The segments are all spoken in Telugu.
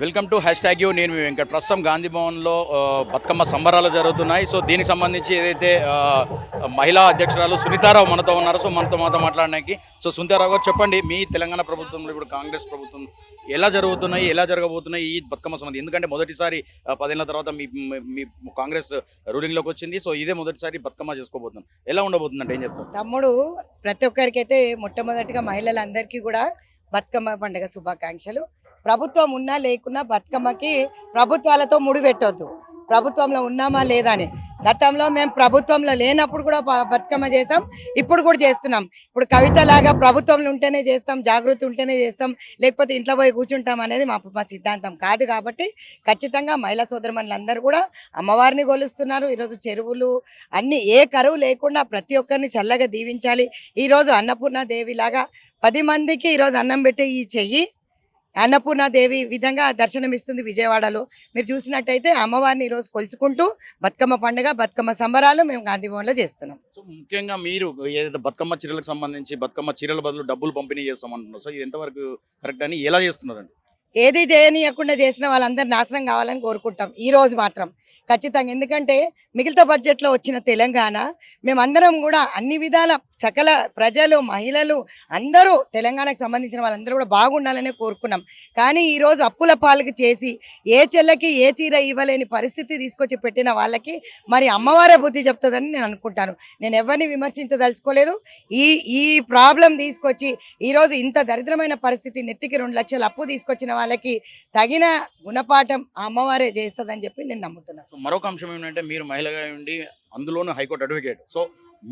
Welcome to hashtag you. నేను మీ వెంకట్ ప్రస్తుతం గాంధీ భవన్లో బతుకమ్మ సంబరాలు జరుగుతున్నాయి. సో దీనికి సంబంధించి ఏదైతే మహిళా అధ్యక్షురాలు సునీతారావు మనతో ఉన్నారు సో మనతో మాతో మాట్లాడడానికి. సో సునీతారావు గారు చెప్పండి మీ తెలంగాణ ప్రభుత్వంలో ఇప్పుడు కాంగ్రెస్ ప్రభుత్వం ఎలా జరుగుతున్నాయి ఎలా జరగబోతున్నాయి ఈ బతుకమ్మ సంబంధించి ఎందుకంటే మొదటిసారి ఆ, పదేళ్ళ తర్వాత మీ మీ- మీ కాంగ్రెస్ రూలింగ్లోకి వచ్చింది. సో ఇదే మొదటిసారి బతుకమ్మ చేసుకోబోతున్నాం. ఎలా ఉండబోతుందంటే ఏం చెప్తాం తమ్ముడు ప్రతి ఒక్కరికైతే మొట్టమొదటిగా మహిళలందరికీ కూడా బతుకమ్మ పండుగ శుభాకాంక్షలు. ప్రభుత్వం ఉన్నా లేకున్నా బతుకమ్మకి ప్రభుత్వాలతో ముడిపెట్టొద్దు ప్రభుత్వంలో ఉన్నామా లేదా అని. గతంలో మేము ప్రభుత్వంలో లేనప్పుడు కూడా బతుకమ్మ చేసాం. ఇప్పుడు కూడా చేస్తున్నాం. ఇప్పుడు కవిత లాగా ప్రభుత్వంలో ఉంటేనే చేస్తాం జాగృతి ఉంటేనే చేస్తాం లేకపోతే ఇంట్లో పోయి కూర్చుంటాం అనేది మా మా సిద్ధాంతం కాదు కాబట్టి ఖచ్చితంగా మహిళా సోదరమణులందరూ కూడా అమ్మవారిని కొలుస్తున్నారు. ఈరోజు చెరువులు అన్ని ఏ కరువు లేకుండా ప్రతి ఒక్కరిని చల్లగా దీవించాలి. ఈరోజు అన్నపూర్ణ దేవి లాగా పది మందికి ఈరోజు అన్నం పెట్టి ఈ చెయ్యి అన్నపూర్ణ దేవి విధంగా దర్శనమిస్తుంది విజయవాడలో. మీరు చూసినట్టయితే అమ్మవారిని ఈరోజు కొలుచుకుంటూ బతుకమ్మ పండుగ బతుకమ్మ సంబరాలు మేము గాంధీ భవన్లో చేస్తున్నాం. సో ముఖ్యంగా మీరు ఏదైతే బతుకమ్మ చీరలకు సంబంధించి బతుకమ్మ చీరల బదులు డబ్బులు పంపిణీ చేస్తామంటున్నారు. సో ఇది ఎంతవరకు కరెక్ట్ అని ఎలా చేస్తున్నారండి? ఏది చేయనీయకుండా చేసిన వాళ్ళందరూ నాశనం కావాలని కోరుకుంటాం. ఈ రోజు మాత్రం ఖచ్చితంగా. ఎందుకంటే మిగతా బడ్జెట్లో వచ్చిన తెలంగాణ మేమందరం కూడా అన్ని విధాల సకల ప్రజలు మహిళలు అందరూ తెలంగాణకు సంబంధించిన వాళ్ళందరూ కూడా బాగుండాలనే కోరుకున్నాం. కానీ ఈరోజు అప్పుల పాలకు చేసి ఏ చెల్లకి ఏ చీర ఇవ్వలేని పరిస్థితి తీసుకొచ్చి పెట్టిన వాళ్ళకి మరి అమ్మవారే బుద్ధి చెప్తుందని నేను అనుకుంటాను. నేను ఎవరిని విమర్శించదలుచుకోలేదు. ఈ ఈ ప్రాబ్లం తీసుకొచ్చి ఈరోజు ఇంత దరిద్రమైన పరిస్థితి నెత్తికి రెండు లక్షలు అప్పు తీసుకొచ్చిన వాళ్ళకి తగిన గుణపాఠం అమ్మవారే చేస్తుందని చెప్పి నేను నమ్ముతున్నాను. మరొక అంశం ఏంటంటే మీరు మహిళగా ఉండి అందులోనూ హైకోర్టు అడ్వకేట్ సో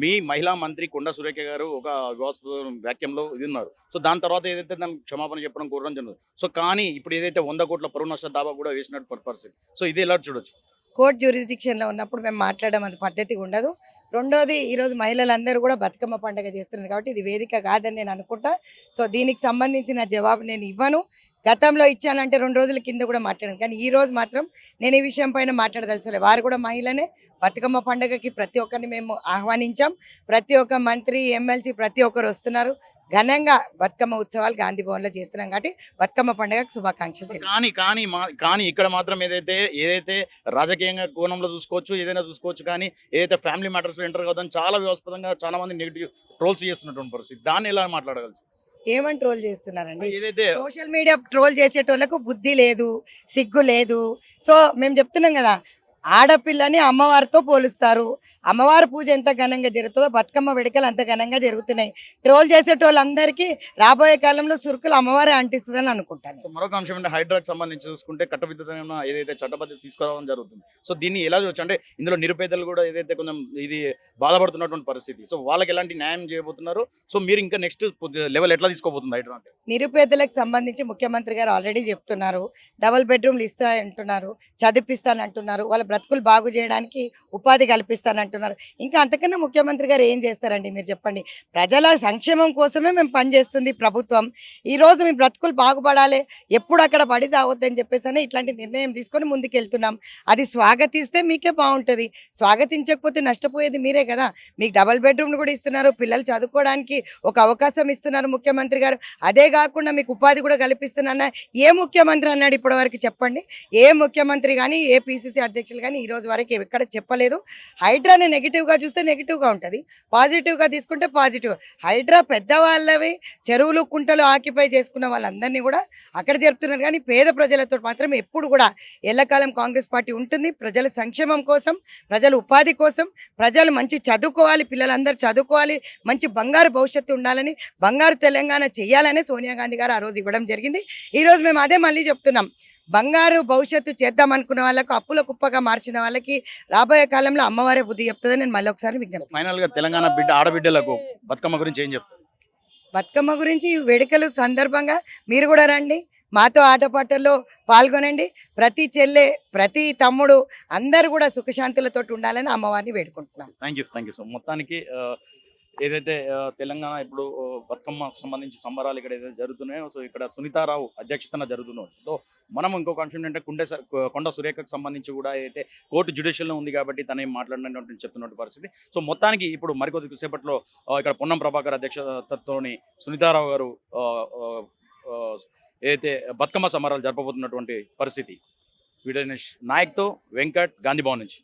మీ మహిళా మంత్రి కొండా సురేఖ గారు ఒక వివాదాస్పద వ్యాఖ్యంలో ఇది ఉన్నారు సో దాని తర్వాత ఏదైతే దానికి క్షమాపణ చెప్పడం కోరడం జరుగుతుంది. సో కానీ ఇప్పుడు ఏదైతే వంద కోట్ల పరువు నష్ట దాబా కూడా వేసినట్టు పరిస్థితి. సో ఇది ఎలా చూడొచ్చు? కోర్ట్ జ్యూరిస్డిక్షన్లో ఉన్నప్పుడు మేము మాట్లాడడం అంత పద్ధతిగా ఉండదు. రెండోది ఈరోజు మహిళలందరూ కూడా బతుకమ్మ పండుగ చేస్తున్నారు కాబట్టి ఇది వేదిక కాదని నేను అనుకుంటా. సో దీనికి సంబంధించిన జవాబు నేను ఇవ్వను. గతంలో ఇచ్చానంటే రెండు రోజుల కింద కూడా మాట్లాడాను. కానీ ఈ రోజు మాత్రం నేను ఈ విషయం పైన మాట్లాడదలుచుకోలేదు. వారు కూడా మహిళనే బతుకమ్మ పండుగకి ప్రతి ఒక్కరిని మేము ఆహ్వానించాం. ప్రతి ఒక్క మంత్రి ఎమ్మెల్సీ ప్రతి ఒక్కరు వస్తున్నారు. ఘనంగా బతుకమ్మ ఉత్సవాలు గాంధీ భవన్లో చేస్తున్నాం కాబట్టి బతుకమ్మ పండుగకు శుభాకాంక్షలు కానీ కానీ మా కానీ ఇక్కడ మాత్రం ఏదైతే ఏదైతే రాజకీయంగా కోణంలో చూసుకోవచ్చు ఏదైనా చూసుకోవచ్చు కానీ ఏదైతే ఫ్యామిలీ మ్యాటర్స్ ఎంటర్ కాదని చాలా వ్యవస్థంగా చాలా మంది నెగిటివ్ ట్రోల్స్ చేస్తున్నటువంటి పరిస్థితి. దాన్ని ఎలా మాట్లాడగలచ్చు ఏమని ట్రోల్ చేస్తున్నారండి? సోషల్ మీడియా ట్రోల్ చేసేటోళ్ళకు బుద్ధి లేదు సిగ్గు లేదు. సో మేము చెప్తున్నాం కదా ఆడపిల్లని అమ్మవారితో పోలుస్తారు. అమ్మవారి పూజ ఎంత ఘనంగా జరుగుతుందో బతుకమ్మ వేడుకలు అంత ఘనంగా జరుగుతున్నాయి. ట్రోల్ చేసేటోళ్ళందరికీ రాబోయే కాలంలో సురుకులు అమ్మవారే అంటిస్తుందని అనుకుంటాను. మరొక అంశం అంటే హైడ్రాకి సంబంధించి చూసుకుంటే చట్టబద్ధమైన ఏదైతే చట్టబద్ధత తీసుకురావడం జరుగుతుంది. సో దీన్ని ఎలా చూడొచ్చు? అంటే ఇందులో నిరుపేదలు కూడా ఏదైతే కొంచెం ఇది బాధపడుతున్నటువంటి పరిస్థితి. సో వాళ్ళకి ఎలాంటి న్యాయం చేయబోతున్నారు? సో మీరు ఇంకా నెక్స్ట్ లెవెల్ ఎట్లా తీసుకోబోతుంది హైడ్రా అంటే నిరుపేదలకు సంబంధించి ముఖ్యమంత్రి గారు ఆల్రెడీ చెప్తున్నారు. డబుల్ బెడ్రూమ్లు ఇస్తా అంటున్నారు చదివిస్తానంటున్నారు వాళ్ళ బ్రతుకులు బాగు చేయడానికి ఉపాధి కల్పిస్తానంటున్నారు. ఇంకా అంతకన్నా ముఖ్యమంత్రి గారు ఏం చేస్తారండి మీరు చెప్పండి? ప్రజల సంక్షేమం కోసమే మేము పనిచేస్తుంది ప్రభుత్వం. ఈ రోజు మీ బ్రతుకులు బాగుపడాలి ఎప్పుడు అక్కడ పడి చావద్దని చెప్పేసి అని ఇట్లాంటి నిర్ణయం తీసుకొని ముందుకెళ్తున్నాం. అది స్వాగతిస్తే మీకే బాగుంటుంది. స్వాగతించకపోతే నష్టపోయేది మీరే కదా. మీకు డబల్ బెడ్రూమ్లు కూడా ఇస్తున్నారు పిల్లలు చదువుకోవడానికి ఒక అవకాశం ఇస్తున్నారు ముఖ్యమంత్రి గారు. అదే కాకుండా మీకు ఉపాధి కూడా కల్పిస్తున్నా ఏ ముఖ్యమంత్రి అన్నాడు ఇప్పటివరకు చెప్పండి? ఏ ముఖ్యమంత్రి కానీ ఏ పిసిసి అధ్యక్షులు కానీ ఈ రోజు వరకు ఎక్కడ చెప్పలేదు. హైడ్రాని నెగిటివ్గా చూస్తే నెగిటివ్గా ఉంటుంది. పాజిటివ్గా తీసుకుంటే పాజిటివ్ హైడ్రా పెద్దవాళ్ళవి చెరువులు కుంటలు ఆక్యుపై చేసుకున్న వాళ్ళందరినీ కూడా అక్కడ జరుపుతున్నారు. కానీ పేద ప్రజలతో మాత్రం ఎప్పుడు కూడా ఎల్లకాలం కాంగ్రెస్ పార్టీ ఉంటుంది. ప్రజల సంక్షేమం కోసం ప్రజల ఉపాధి కోసం ప్రజలు మంచి చదువుకోవాలి పిల్లలందరూ చదువుకోవాలి మంచి బంగారు భవిష్యత్తు ఉండాలని బంగారు తెలంగాణ చేయాలని సోనియా గాంధీ గారు ఆ రోజు ఇవ్వడం జరిగింది. ఈరోజు మేము అదే మళ్ళీ చెప్తున్నాం. బంగారు భవిష్యత్తు చేద్దాం అనుకున్న వాళ్ళకు అప్పుల కుప్పగా మార్చిన వాళ్ళకి రాబోయే కాలంలో అమ్మవారే బుద్ధి చెప్తుందని నేను మళ్ళీ ఒకసారి విజ్ఞప్తి ఫైనల్గా తెలంగాణ బిడ్డ ఆడబిడ్డలకు బతుకమ్మ గురించి ఏం చెప్తారు బతుకమ్మ గురించి వేడుకలు సందర్భంగా మీరు కూడా రండి మాతో ఆటపాటల్లో పాల్గొనండి. ప్రతి చెల్లె ప్రతి తమ్ముడు అందరూ కూడా సుఖశాంతులతో ఉండాలని అమ్మవారిని వేడుకుంటున్నాం. Thank you thank you so మొత్తానికి ఏదైతే తెలంగాణ ఇప్పుడు ఆ, బతుకమ్మకు సంబంధించి సంబరాలు ఇక్కడ ఏదైతే జరుగుతున్నాయో సో ఇక్కడ సునీతారావు అధ్యక్షతన జరుగుతున్నాయి. సో మనం ఇంకొక అంశం ఏంటంటే కుండే కొండ సురేఖకు సంబంధించి కూడా ఏదైతే కోర్టు జ్యుడిషియల్లో ఉంది కాబట్టి తనే మాట్లాడినటువంటి చెప్తున్నటువంటి పరిస్థితి. సో మొత్తానికి ఇప్పుడు మరికొద్ది సేపట్లో ఇక్కడ పొన్నం ప్రభాకర్ అధ్యక్షతతోని సునీతారావు గారు ఏదైతే బతుకమ్మ సంబరాలు జరపబోతున్నటువంటి పరిస్థితి. వీడియో నాయక్తో వెంకట్ గాంధీ భవన్ నుంచి.